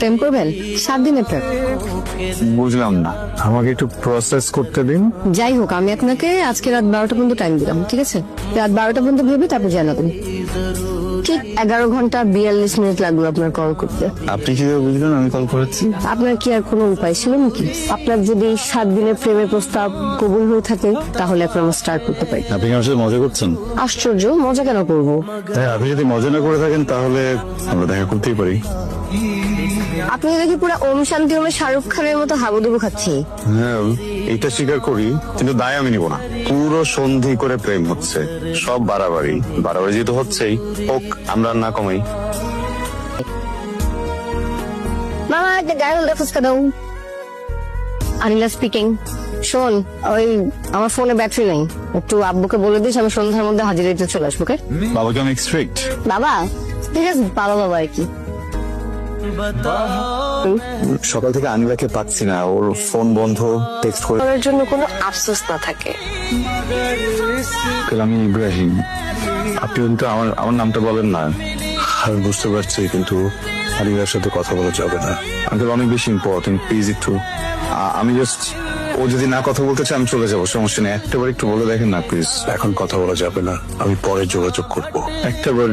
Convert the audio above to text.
প্রেম করবেন? সাত দিনের প্রেম। বুঝলাম না। আমাকে একটু প্রসেস করতে দিন। যাই হোক আমি আপনাকে আজকে রাত বারোটা পর্যন্ত টাইম দিলাম ঠিক আছে? রাত বারোটা পর্যন্ত ভেবে তারপর জানাবেন। ঠিক এগারো ঘণ্টা বিয়াল্লিশ মিনিট লাগল আপনার কল করতে। আপনি কীভাবে বুঝলেন আমি কল করেছি? আপনার কি আর কোনো উপায় ছিল নাকি? আপনার যদি সাত দিনের প্রেমের প্রস্তাব কবুল হয়ে থাকে তাহলে আপনার স্টার্ট করতে পারি। আপনি আমার সাথে মজা করছেন? আশ্চর্য মজা কেন করব? হ্যাঁ আপনি যদি মজা না করে থাকেন তাহলে আমরা দেখা করতেই পারি। আপনি দেখি পুরো ওম শান্তি ওমে শাহরুখ খানের মতো হাবুডুবু খাচ্ছি। হ্যাঁ এটা স্বীকার করি কিন্তু দায় আমি নিব না। পুরো সন্ধি করে প্রেম হচ্ছে। সব বাড়াবাড়ি। বাড়াবাড়ি যেহেতু হচ্ছেই হোক আমরা না কমাই। মামা একটা গায়ে হলদে ফুচকা দাও। আনিলা স্পিকিং শোন ওই আমার ফোনে ব্যাটারি নেই। একটু আব্বুকে বলে দিস আমি সন্ধ্যার মধ্যে হাজির দিতে চলে আসব? বাবাকে অনেক স্ট্রিক্ট বাবা ঠিক আছে বাবা বাবা আর কি। সকাল থেকে আনিলাকে পাচ্ছি না ওর ফোন বন্ধ টেক্সট করে করার জন্য কোনো আফসোস না থাকে। আমি ইব্রাহিম। আপনি কিন্তু আমার আমার নামটা বলেন না। আমি বুঝতে পারছি কিন্তু আলিদার সাথে কথা বলা যাবে না। আঙ্কেল অনেক বেশি ইম্পর্টেন্ট প্লিজ একটু আমি জাস্ট ও যদি না কথা বলতে চায় আমি চলে যাব সমস্যা নেই। একটাবার একটু বলে দেখেন না প্লিজ এখন কথা বলা যাবে না। আমি পরে যোগাযোগ করব। একটাবার